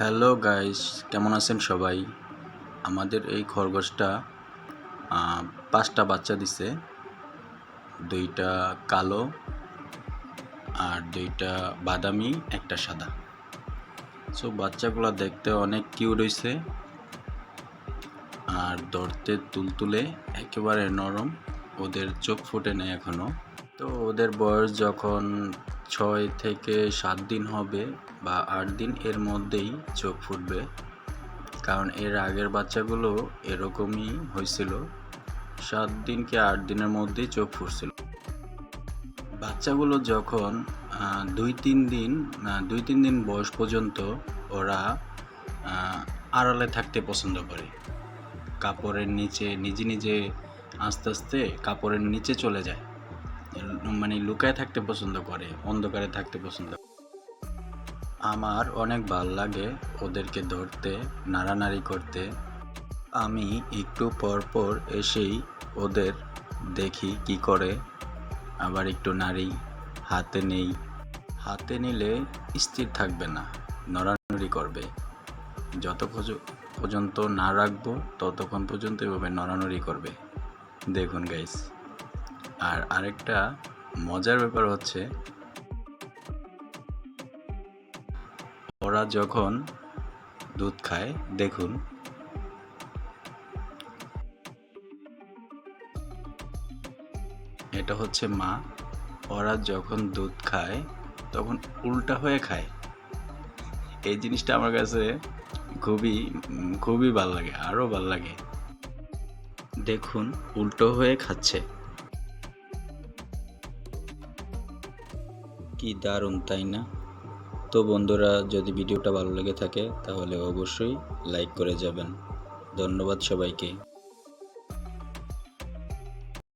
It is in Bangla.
হ্যালো গাইস, কেমন আছেন সবাই? আমাদের এই খরগোশটা পাঁচটা বাচ্চা দিছে। দুইটা কালো আর দুইটা বাদামি, একটা সাদা। সো বাচ্চাগুলো দেখতে অনেক কিউট হয়েছে আর ধরতে তুলতুলে একেবারে নরম। ওদের চোখ ফুটে নেই এখনও। তো ওদের বয়স যখন ছয় থেকে সাত দিন হবে বা আট দিন এর মধ্যেই চোখ ফুটবে। কারণ এর আগের বাচ্চাগুলো এরকমই হয়েছিল। সাত দিন কি আট দিনের মধ্যেই চোখ ফুটছিল। বাচ্চাগুলো যখন দুই তিন দিন দুই তিন দিন বয়স পর্যন্ত ওরা আড়ালে থাকতে পছন্দ করে। কাপড়ের নিচে, নিজে নিজে আস্তে আস্তে কাপড়ের নিচে চলে যায়। মানে লুকায় থাকতে পছন্দ করে, অন্ধকারে থাকতে পছন্দ। আমার অনেক ভালো লাগে ওদেরকে ধরতে, নাড়ানাড়ি করতে। আমি একটু পর পর এসেই ওদের দেখি কি করে। আবার একটু নাড়ি, হাতে নেই। হাতে নিলে স্থির থাকবে না, নড়ানড়ি করবে। যত পর্যন্ত না রাখব, ততক্ষণ পর্যন্ত এভাবে নড়ানড়ি করবে। দেখুন গাইস আর আরেকটা মজার ব্যাপার হচ্ছে, ওরা যখন দুধ খায়, দেখুন। এটা হচ্ছে মা, ওরা যখন দুধ খায়, তখন উল্টা হয়ে খায়। এই জিনিসটা আমার কাছে খুবই খুবই ভালো লাগে আরও ভালো লাগে। দেখুন, উল্টো হয়ে খাচ্ছে। কি দারুণ, তাই না? তো বন্ধুরা, যদি ভিডিওটা ভালো লেগে থাকে, তাহলে অবশ্যই লাইক করে যাবেন। ধন্যবাদ সবাইকে।